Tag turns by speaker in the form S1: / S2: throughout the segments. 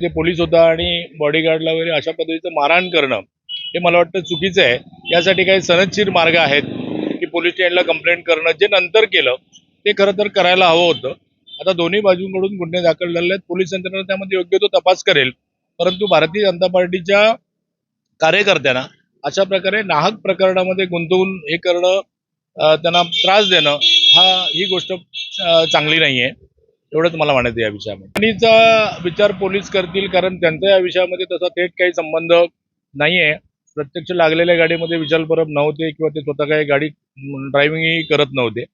S1: जे पोलीस होता आणि बॉडीगार्डला वगैरे अशा पद्धतीचं मारहाण करणं हे मला वाटतं चुकीचं आहे. यासाठी काही सनदशीर मार्ग आहेत की पोलीस स्टेशनला कंप्लेंट करणं. जे नंतर केलं ते खरं तर करायला हवं होतं. आता दोन्ही बाजूंकडून गुन्हे दाखल झालेले आहेत पोलीस यंत्रणा त्यामध्ये योग्य तो तपास करेल. परंतु भारतीय जनता पार्टीच्या कार्यकर्त्यांना अशा प्रकारे नाहक प्रकरणामध्ये गुंतवून हे करणं त्यांना त्रास देणं हा ही गोष्ट चांगली नाही आहे एवढंच मला म्हणायचं या विषयामध्ये? फणीचा विचार पोलीस करतील कारण त्यांचा या विषयामध्ये तसा थेट काही संबंध नाही आहे प्रत्यक्ष लागलेल्या गाडीमध्ये विशाल परब नव्हते किंवा ते स्वतः काही गाडी ड्रायव्हिंगही करत नव्हते.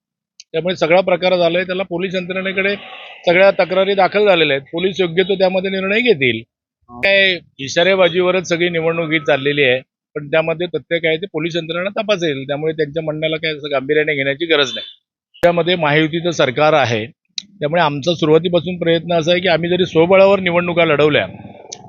S1: त्यामुळे सगळा प्रकार झालाय. त्याला पोलीस यंत्रणेकडे सगळ्या तक्रारी दाखल झालेल्या आहेत. पोलीस योग्य तो त्यामध्ये निर्णय घेतील. काय इशारेबाजीवरच सगळी निवडणूक ही चाललेली आहे. पण त्यामध्ये तथ्य काय ते पोलीस यंत्रणा तपासेल. त्यामुळे त्यांच्या म्हणण्याला काय असं गांभीर्याने घेण्याची गरज नाही. त्यामध्ये महायुतीचं सरकार आहे. त्यामुळे आमचा सुरुवातीपासून प्रयत्न असा आहे की आम्ही जरी स्वबळावर निवडणुका लढवल्या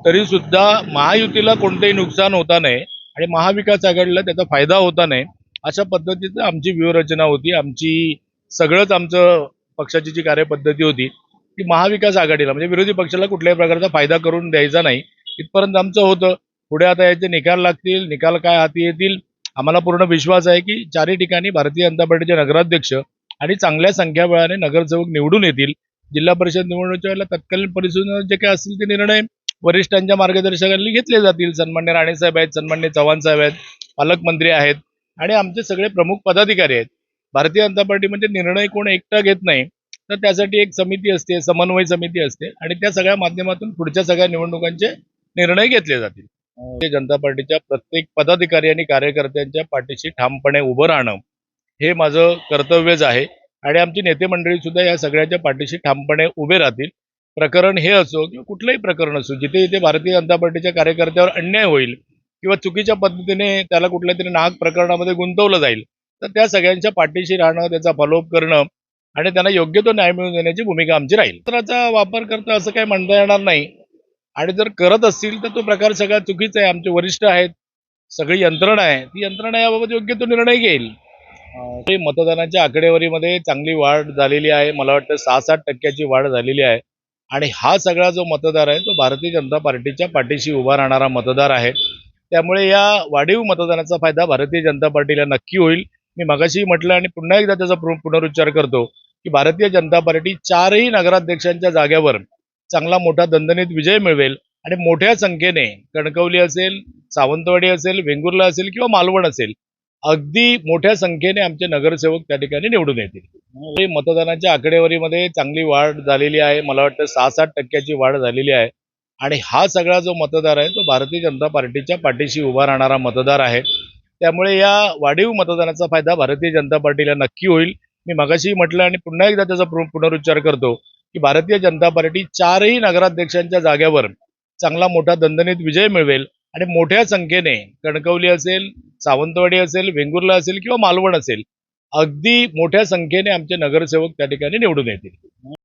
S1: तरी सुद्धा महायुतीला कोणतंही नुकसान होता नाही आणि महाविकास आघाडीला त्याचा फायदा होता नाही अशा पद्धतीचं आमची व्यूहरचना होती. आमची सगळंच आमचं पक्षाची जी कार्यपद्धती होती ती महाविकास आघाडीला म्हणजे विरोधी पक्षाला कुठल्याही प्रकारचा फायदा करून द्यायचा नाही. इथपर्यंत आमचं होतं. पुढे आता याचे निकाल लागतील निकाल काय हाती येतील आम्हाला पूर्ण विश्वास आहे की चारही ठिकाणी भारतीय जनता पार्टीचे नगराध्यक्ष आणि चांगल्या संख्याबळाने नगरसेवक निवडून येतील. जिल्हा परिषद निवडणुकीच्या वेळेला तत्कालीन परिस्थितीवर जे काही असतील ते निर्णय वरिष्ठांच्या मार्गदर्शकांनी घेतले जातील. सन्मान्य राणेसाहेब आहेत सन्मान्य चव्हाण साहेब आहेत पालकमंत्री आहेत आणि आमचे सगळे प्रमुख पदाधिकारी आहेत. भारतीय जनता पार्टी म्हणजे निर्णय कोण एकटा घेत नाही. तर त्यासाठी एक समिती असते समन्वय समिती असते आणि त्या सगळ्या माध्यमातून पुढच्या सगळ्या निवडणुकांचे निर्णय घेतले जातील. भारतीय जनता पार्टीच्या प्रत्येक पदाधिकारी आणि कार्यकर्त्यांच्या पाठीशी ठामपणे उभं राहणं हे माझं कर्तव्यच आहे. आणि आमची नेते मंडळी सुद्धा या सगळ्याच्या पाठीशी ठामपणे उभे राहतील. प्रकरण हे असो किंवा कुठलंही प्रकरण असो जिथे जिथे भारतीय जनता पार्टीच्या कार्यकर्त्यावर अन्याय होईल किंवा चुकीच्या पद्धतीने त्याला कुठल्या तरी नाहक प्रकरणामध्ये गुंतवलं जाईल तर त्या सगळ्यांच्या पाठीशी राहणं त्याचा फॉलोअप करणं आणि त्यांना योग्य तो न्याय मिळवून देण्याची भूमिका आमची राहील. पत्राचा वापर करता असं काही म्हणता येणार नाही. आणि जर करत असतील तर तो प्रकार सगळा चुकीचा आहे. आमचे वरिष्ठ आहेत सगळी यंत्रणा आहे. ती यंत्रणा याबाबत योग्य तो निर्णय घेईल. मतदानाच्या आकडेवारीमध्ये चांगली वाढ झालेली आहे. मला वाटतं सहा सात टक्क्याची वाढ झालेली आहे. आणि हा सगळा जो मतदार आहे तो भारतीय जनता पार्टीच्या पाठीशी उभा राहणारा मतदार आहे. त्यामुळे या वाढीव मतदानाचा फायदा भारतीय जनता पार्टीला नक्की होईल. मी मगाशी म्हटलं आणि पुन्हा एकदा त्याचा पुनरुच्चार करतो की भारतीय जनता पार्टी चारही नगराध्यक्षांच्या जाग्यावर चांगला मोठा दणदणीत विजय मिळवेल आणि मोठ्या संख्येने कणकवली असेल सावंतवाडी असेल वेंगुर्ला असेल किंवा मालवण असेल अगदी मोठ्या संख्येने आमचे नगरसेवक त्या ठिकाणी निवडून येतील. हे मतदानाच्या आकडेवारीमध्ये चांगली वाढ झालेली आहे. मला वाटतं सहा सात टक्क्याची वाढ झालेली आहे. आणि हा सगळा जो मतदार आहे तो भारतीय जनता पार्टीच्या पाठीशी उभा राहणारा मतदार आहे. त्यामुळे या वाढीव मतदानाचा फायदा भारतीय जनता पार्टीला नक्की होईल. मी मगाशी म्हटलं आणि पुन्हा एकदा त्याचा पुनरुच्चार करतो की भारतीय जनता पार्टी चारही नगराध्यक्षांच्या जाग्यावर चांगला मोठा दणदणीत विजय मिळवेल. आणि मोठ्या संख्येने कणकवली असेल सावंतवाडी असेल वेंगुर्ला असेल किंवा मालवण असेल अगदी मोठ्या संख्येने आमचे नगरसेवक त्या ठिकाणी निवडून येतील.